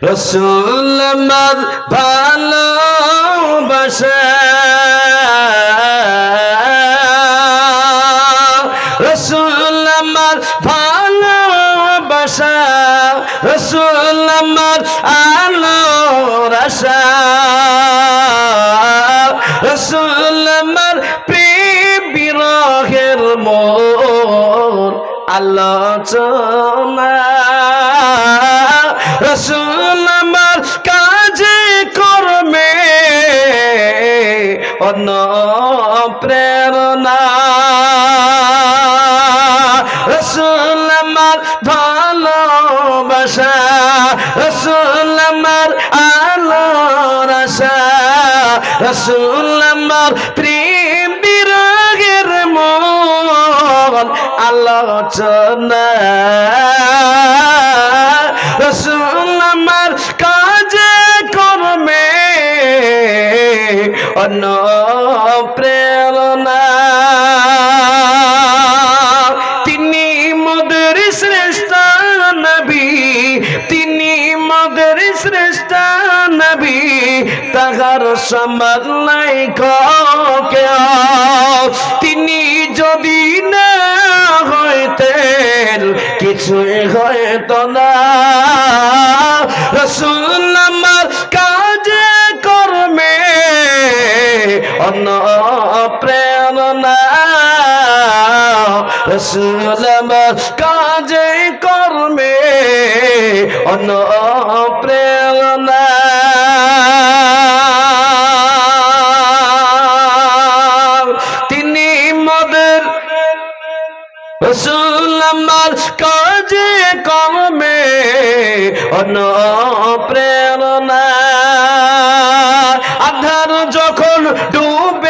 রসুল আমার ভালোবাসা। রসুল আমার ভালোবাসা। রসুল আমার আলোর আশা। রসুল আমার প্রেম বিরহের মোর আলোচনা। রসুল আমার কাজে কর্মে অন্য প্রেরণা। রসুল আমার ভালোবাসা, রসুল আমার আলোর আশা, রসুল আমার প্রেম বিরাগের মন, আলোচনা। রসুল আমার কাজে কর্মে অন্য প্রেরণা। তিনি মদের শ্রেষ্ঠ নবী, তিনি মদের শ্রেষ্ঠ নবী, তাহার সমান নাই তিনি যদি না হইতেন, কিছুই হয়তো না। রসুল আমার কাজে কর্মে অন্য প্রেরণা তিনি মদের রসুল আমার কাজে কর্মে অন্য প্রেরণা আধার যখন ডুবেছিল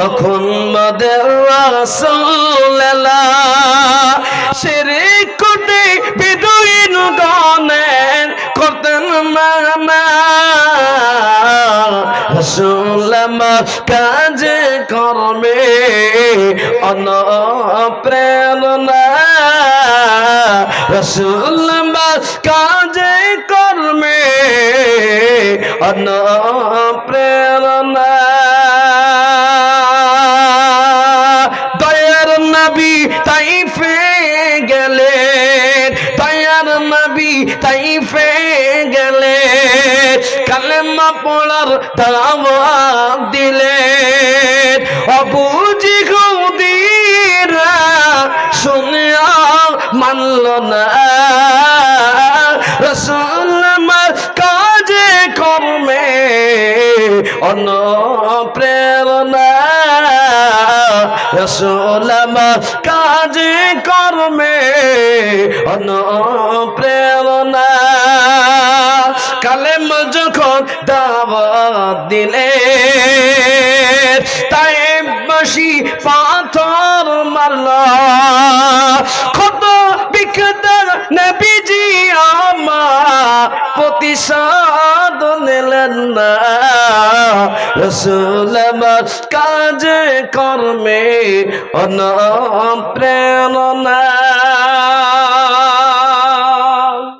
তখন মদের কাজে কর্মে অন্য প্রেরণা রসুল আমার কাজে কর্মে অন্য গেলে কালেমা পড়ার দাওয়াত দিলে। অবুজি গৌদিরা শুনিয়া মানল না। রসুল আমার কাজে কর্মে অন্য রসুল আমার কাজে কর্মে অনুপ্রেরণা। কালেম যখন দাওয়াত দিলে তাই বসি পাথর আমার প্রতিশোধ নিলেন না। রসুল কাজে কর্মে অন প্রেরণা